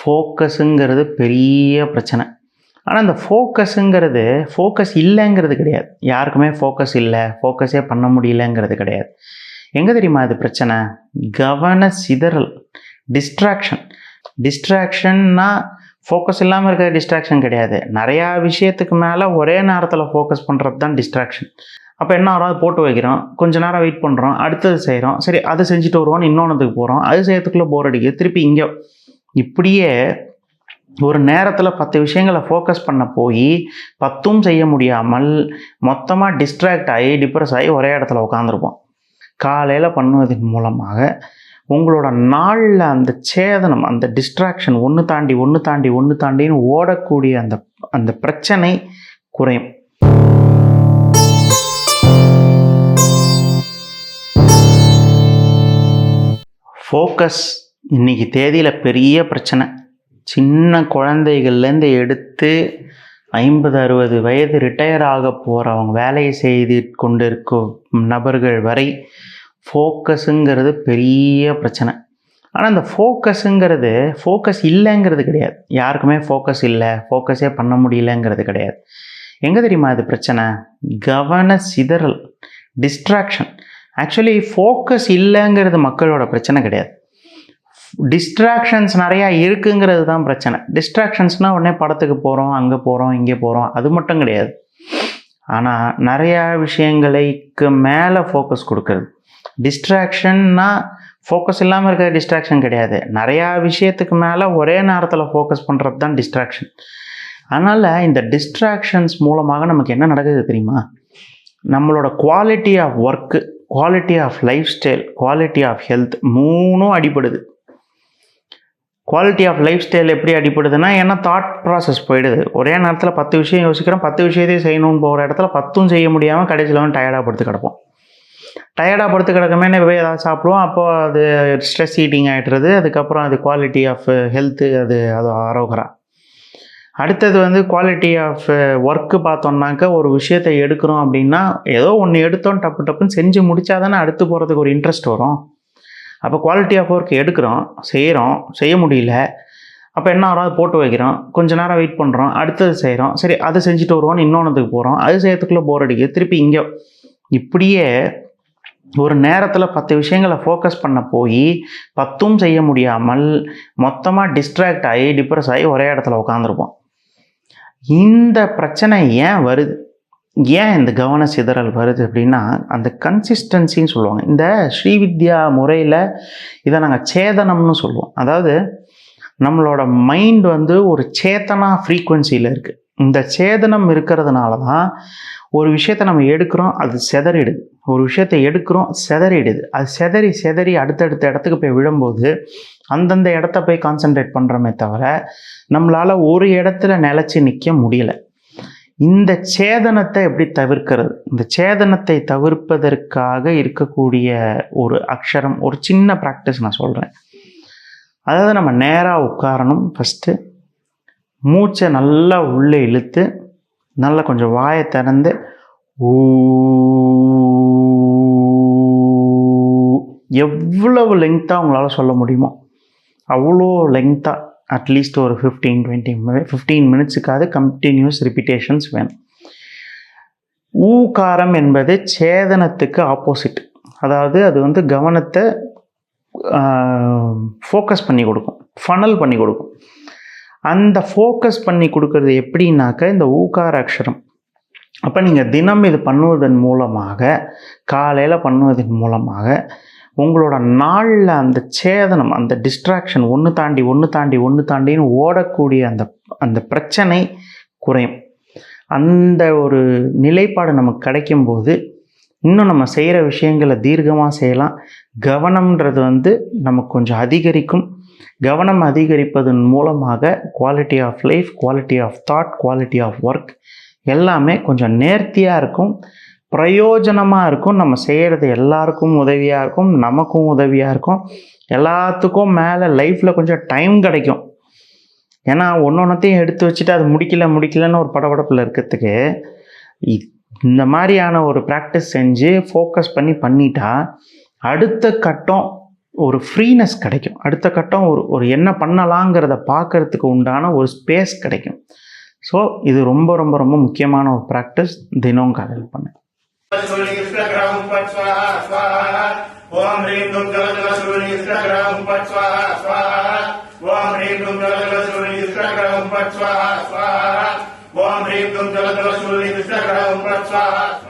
ஃபோக்கஸுங்கிறது பெரிய பிரச்சனை. ஆனால் இந்த ஃபோக்கஸுங்கிறது ஃபோக்கஸ் இல்லைங்கிறது கிடையாது. யாருக்குமே ஃபோக்கஸ் இல்லை ஃபோக்கஸே பண்ண முடியலங்கிறது கிடையாது. எங்கே தெரியுமா இது பிரச்சனை? கவன சிதறல் டிஸ்ட்ராக்ஷன் டிஸ்ட்ராக்ஷன்னா ஃபோக்கஸ் இல்லாமல் இருக்கிற டிஸ்ட்ராக்ஷன் கிடையாது. நிறையா விஷயத்துக்கு மேலே ஒரே நேரத்தில் ஃபோக்கஸ் பண்ணுறது தான் டிஸ்ட்ராக்ஷன் அப்போ என்ன ஆகும்? அது போட்டு வைக்கிறோம். கொஞ்ச நேரம் வெயிட் பண்ணுறோம் அடுத்தது செய்கிறோம் சரி அதை செஞ்சுட்டு வருவோம் இன்னொன்றுக்கு போகிறோம் அது செய்யறதுக்குள்ளே போர் அடிக்குது. திருப்பி இங்கே இப்படியே ஒரு நேரத்தில் பத்து விஷயங்களை ஃபோக்கஸ் பண்ண போய் பத்தும் செய்ய முடியாமல் மொத்தமாக டிஸ்ட்ராக்ட் ஆகி டிப்ரெஸ் ஆகி ஒரே இடத்துல உட்காந்துருப்போம் காலையில் பண்ணுவதன் மூலமாக உங்களோட நாளில் அந்த சேதனம் அந்த டிஸ்ட்ராக்ஷன் ஒன்று தாண்டி ஒன்று தாண்டி ஒன்று தாண்டின்னு ஓடக்கூடிய அந்த அந்த பிரச்சனை குறையும். ஃபோக்கஸ் இன்னைக்கு தேதியில் பெரிய பிரச்சனை. சின்ன குழந்தைகள்லேருந்து எடுத்து ஐம்பது அறுபது வயது ரிட்டையர் ஆக போகிறவங்க வேலையை செய்து கொண்டு இருக்கும் நபர்கள் வரை ஃபோக்கஸுங்கிறது பெரிய பிரச்சனை. ஆனால் இந்த ஃபோக்கஸுங்கிறது ஃபோக்கஸ் இல்லைங்கிறது கிடையாது. யாருக்குமே ஃபோக்கஸ் இல்லை. ஃபோக்கஸே பண்ண முடியலங்கிறது கிடையாது. எங்கே தெரியுமா அது பிரச்சனை? கவன சிதறல் டிஸ்ட்ராக்ஷன் ஆக்சுவலி ஃபோக்கஸ் இல்லைங்கிறது மக்களோட பிரச்சனை கிடையாது. டிஸ்ட்ராக்ஷன்ஸ் நிறையா இருக்குங்கிறது தான் பிரச்சனை. டிஸ்ட்ராக்ஷன்ஸ்னால் உடனே படத்துக்கு போகிறோம் அங்கே போகிறோம் இங்கே போகிறோம் அது மட்டும் கிடையாது. ஆனால் நிறையா விஷயங்களுக்கு மேலே ஃபோக்கஸ் கொடுக்குறது. டிஸ்ட்ராக்ஷன்னா ஃபோக்கஸ் இல்லாமல் இருக்கிற டிஸ்ட்ராக்ஷன் கிடையாது. நிறையா விஷயத்துக்கு மேலே ஒரே நேரத்தில் ஃபோக்கஸ் பண்ணுறது தான் டிஸ்ட்ராக்ஷன் அதனால் இந்த டிஸ்ட்ராக்ஷன்ஸ் மூலமாக நமக்கு என்ன நடக்குது தெரியுமா? நம்மளோட quality of work quality of lifestyle quality of health மூணும் அடிப்படுது குவாலிட்டி ஆஃப் லைஃப் ஸ்டைல் எப்படி அடிப்படுதுன்னா ஏன்னா தாட் ப்ராசஸ் போயிடுது. ஒரே நேரத்தில் பத்து விஷயம் யோசிக்கிறோம் பத்து விஷயத்தையும் செய்யணும்னு போகிற இடத்துல பத்தும் செய்ய முடியாமல் கடைசியில் வந்து டயர்டாக படுத்து கிடப்போம். டயர்டாக படுத்து கிடக்கமே போய் ஏதாவது சாப்பிடுவோம் அப்போது அது ஸ்ட்ரெஸ் ஈட்டிங் ஆகிடுறது அதுக்கப்புறம் அது குவாலிட்டி ஆஃப் ஹெல்த்து அது அது ஆரோகரா அடுத்தது வந்து குவாலிட்டி ஆஃப் ஒர்க்கு பார்த்தோம்னாக்க ஒரு விஷயத்தை எடுக்கிறோம் அப்படின்னா ஏதோ ஒன்று எடுத்தோம் டப்பு டப்புன்னு செஞ்சு முடிச்சா தானே அடுத்து போகிறதுக்கு ஒரு இன்ட்ரெஸ்ட் வரும். அப்போ குவாலிட்டி ஆஃப் ஒர்க் எடுக்கிறோம் செய்கிறோம் செய்ய முடியல. அப்போ என்ன ஆகிறோம் அதை போட்டு வைக்கிறோம் கொஞ்ச நேரம் வெயிட் பண்ணுறோம் அடுத்தது செய்கிறோம் சரி அதை செஞ்சுட்டு வருவோம் இன்னொன்றுக்கு போகிறோம் அது செய்யறதுக்குள்ளே போர் அடிக்குது. திருப்பி இங்கே இப்படியே ஒரு நேரத்தில் பத்து விஷயங்களை ஃபோக்கஸ் பண்ண போய் பத்தும் செய்ய முடியாமல் மொத்தமாக டிஸ்ட்ராக்ட் ஆகி டிப்ரெஸ் ஆகி ஒரே இடத்துல உட்காந்துருப்போம் இந்த பிரச்சனை ஏன் வருது? ஏன் இந்த கவன சிதறல் வருது அப்படின்னா அந்த கன்சிஸ்டன்சின்னு சொல்லுவாங்க. இந்த ஸ்ரீவித்யா முறையில் இதை நாங்கள் சேதனம்னு சொல்லுவோம். அதாவது நம்மளோட மைண்ட் வந்து ஒரு சேத்தனா ஃப்ரீக்குவென்சியில் இருக்குது இந்த சேதனம் இருக்கிறதுனால தான் ஒரு விஷயத்தை நம்ம எடுக்கிறோம் அது செதறிடுது. ஒரு விஷயத்தை எடுக்கிறோம் செதறிடுது. அது செதறி செதறி அடுத்தடுத்த இடத்துக்கு போய் விழும்போது அந்தந்த இடத்த போய் கான்சென்ட்ரேட் பண்ணுறோமே தவிர நம்மளால் ஒரு இடத்துல நிலச்சி நிற்க முடியலை. இந்த சேதனத்தை எப்படி தவிர்க்கிறது? இந்த சேதனத்தை தவிர்ப்பதற்காக இருக்கக்கூடிய ஒரு அக்ஷரம் ஒரு சின்ன ப்ராக்டிஸ் நான் சொல்கிறேன் அதாவது நம்ம நேராக உட்காரணும் ஃபஸ்ட்டு மூச்சை நல்லா உள்ளே இழுத்து நல்லா கொஞ்சம் வாயை திறந்து ஊ எவ்வளவு லெங்க்த்தாக உங்களால் சொல்ல முடியுமோ அவ்வளோ லெங்க்த்தாக அட்லீஸ்ட் ஒரு ஃபிஃப்டீன் டுவெண்ட்டி ஃபிஃப்டீன் மினிட்ஸுக்காவது கண்டினியூஸ் ரிப்பிட்டேஷன்ஸ் வேணும். ஊகாரம் என்பது சேதனத்துக்கு ஆப்போசிட் அதாவது அது வந்து கவனத்தை ஃபோக்கஸ் பண்ணி கொடுக்கும். ஃபனல் பண்ணி கொடுக்கும். அந்த ஃபோக்கஸ் பண்ணி கொடுக்கறது எப்படின்னாக்க இந்த ஊகார அக்ஷரம். அப்போ நீங்கள் தினம் இது பண்ணுவதன் மூலமாக காலையில் பண்ணுவதன் மூலமாக உங்களோட நாளில் அந்த சேதனம் அந்த டிஸ்ட்ராக்ஷன் ஒன்று தாண்டி ஒன்று தாண்டி ஒன்று தாண்டின்னு ஓடக்கூடிய அந்த அந்த பிரச்சனை குறையும். அந்த ஒரு நிலைப்பாடு நமக்கு கிடைக்கும்போது இன்னும் நம்ம செய்கிற விஷயங்களை தீர்க்கமாக செய்யலாம். கவனம்ன்றது வந்து நமக்கு கொஞ்சம் அதிகரிக்கும். கவனம் அதிகரிப்பதன் மூலமாக quality of life quality of thought quality of work எல்லாமே கொஞ்சம் நேர்த்தியாக இருக்கும். பிரயோஜனமாக இருக்கும். நம்ம செய்கிறது எல்லாருக்கும் உதவியாக இருக்கும். நமக்கும் உதவியாக இருக்கும். எல்லாத்துக்கும் மேலே லைஃப்பில் கொஞ்சம் டைம் கிடைக்கும். ஏன்னா ஒன்று ஒன்றத்தையும் எடுத்து வச்சுட்டு அது முடிக்கல முடிக்கலன்னு ஒரு படபடப்பில் இருக்கிறதுக்கு இ- இந்த மாதிரியான ஒரு ப்ராக்டிஸ் செஞ்சு ஃபோக்கஸ் பண்ணி பண்ணிட்டா அடுத்த கட்டம் ஒரு ஃப்ரீனஸ் கிடைக்கும். அடுத்த கட்டம் ஒரு ஒரு என்ன பண்ணலாங்கிறத பார்க்கறதுக்கு உண்டான ஒரு ஸ்பேஸ் கிடைக்கும். ஸோ இது ரொம்ப ரொம்ப ரொம்ப முக்கியமான ஒரு ப்ராக்டிஸ் தினம் காலையில் பண்ணு. श्रीकृष्णग्रामं पट् स्वाहा स्वाहा ॐ ह्रीं दुं जलजलश्रूणीकृष्णग्रामं पट् स्वाहा स्वाहा ॐ ह्रीं दुं जलजलश्रूणीकृष्णग्रामं पट् स्वाहा स्वाहा ॐ ह्रीं दुं जलजलश्रूणीकृष्णग्रामं पट् स्वाहा